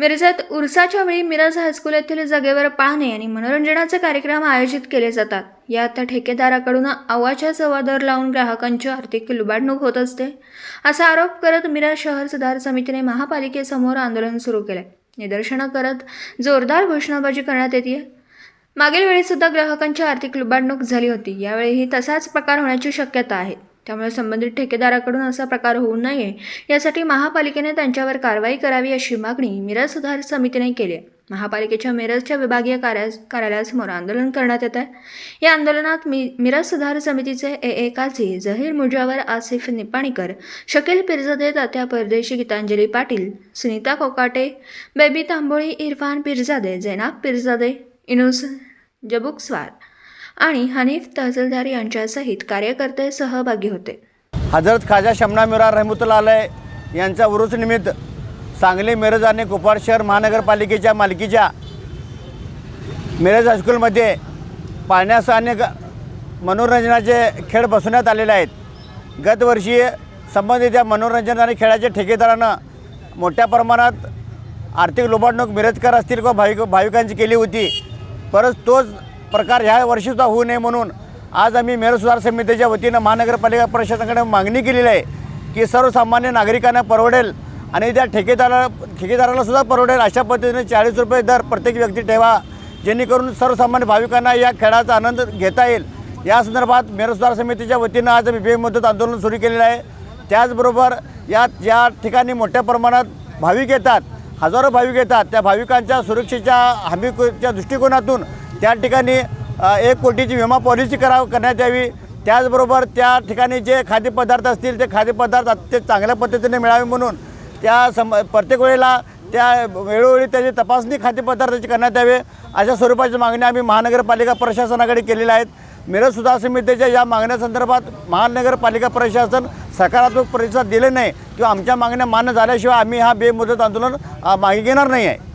मिरजात उरसाच्या वेळी मिरज हायस्कूल येथील जागेवर पाहणे आणि मनोरंजनाचे कार्यक्रम आयोजित केले जातात. यात ठेकेदाराकडून आवाच्या सव्वा दर लावून ग्राहकांची आर्थिक लुबाडणूक होत असते असा आरोप करत मिरज शहर सुधार समितीने महापालिकेसमोर आंदोलन सुरू केले. निदर्शनं करत जोरदार घोषणाबाजी करण्यात येते मागील वेळीसुद्धा ग्राहकांची आर्थिक लुबाडणूक झाली होती. यावेळीही तसाच प्रकार होण्याची शक्यता आहे. त्यामुळे संबंधित ठेकेदाराकडून असा प्रकार होऊ नये. यासाठी महापालिकेने त्यांच्यावर कारवाई करावी अशी मागणी मिरज सुधार समितीने केली आहे. महापालिकेच्या मिरजच्या विभागीय कार्या कार्यालयासमोर आंदोलन करण्यात येत आहे. या आंदोलनात मी मिरज सुधार समितीचे ए ए काझी झहीर मुजावर आसिफ निपाणीकर शकील पिरजादे तात्या परदेशी गीतांजली पाटील सुनीता कोकाटे बेबी तांबोळी इरफान पिरजादे जैनाब पिरजादे इनुस जबुकस्वार आणि हनीफ तहसीलदार यांच्यासहित कार्यकर्ते सहभागी होते. हजरत खाजा शमना मिरार रहमतुल्ला अलय यांच्या उरूस निमित्त सांगली मिरज आणि कुपाड शहर महानगरपालिकेच्या मालकीच्या मिरज हायस्कूलमध्ये पाण्यास अनेक मनोरंजनाचे खेळ बसवण्यात आलेले आहेत. गतवर्षी संबंधित या मनोरंजन आणि खेळाच्या ठेकेदारानं मोठ्या प्रमाणात आर्थिक लुबाडणूक मिरजकर असतील किंवा भाविक भाविकांची केली होती. परत तोच प्रकार ह्या वर्षीसुद्धा होऊ नये म्हणून आज आम्ही मिरज सुधार समितीच्या वतीनं महानगरपालिका प्रशासनाकडे मागणी केलेली आहे की सर्वसामान्य नागरिकांना परवडेल आणि त्या ठेकेदारा ठेकेदारालासुद्धा परवडेल अशा पद्धतीने चाळीस रुपये दर प्रत्येक व्यक्ती ठेवा जेणेकरून सर्वसामान्य भाविकांना या खेळाचा आनंद घेता येईल. या संदर्भात मिरज सुधार समितीच्या वतीनं आज आम्ही बेमुदत आंदोलन सुरू केलेलं आहे. त्याचबरोबर या ज्या ठिकाणी मोठ्या प्रमाणात भाविक येतात हजारो भाविक येतात. त्या भाविकांच्या सुरक्षेच्या हमीच्या दृष्टिकोनातून त्या ठिकाणी एक कोटीची विमा पॉलिसी करा करण्यात यावी. त्याचबरोबर त्या ठिकाणी जे खाद्यपदार्थ असतील ते खाद्यपदार्थ अत्य चांगल्या पद्धतीने मिळावे म्हणून त्या सम प्रत्येक वेळेला त्या वेळोवेळी त्याची तपासणी खाद्यपदार्थाची करण्यात यावे. अशा स्वरूपाची मागण्या आम्ही महानगरपालिका प्रशासनाकडे केलेल्या आहेत. मिरज सुधार समितीच्या या मागण्यासंदर्भात महानगरपालिका प्रशासन सकारात्मक प्रतिसाद दिले नाही किंवा आमच्या मागण्या मान्य झाल्याशिवाय आम्ही हा बेमुदत आंदोलन मागे घेणार नाही आहे.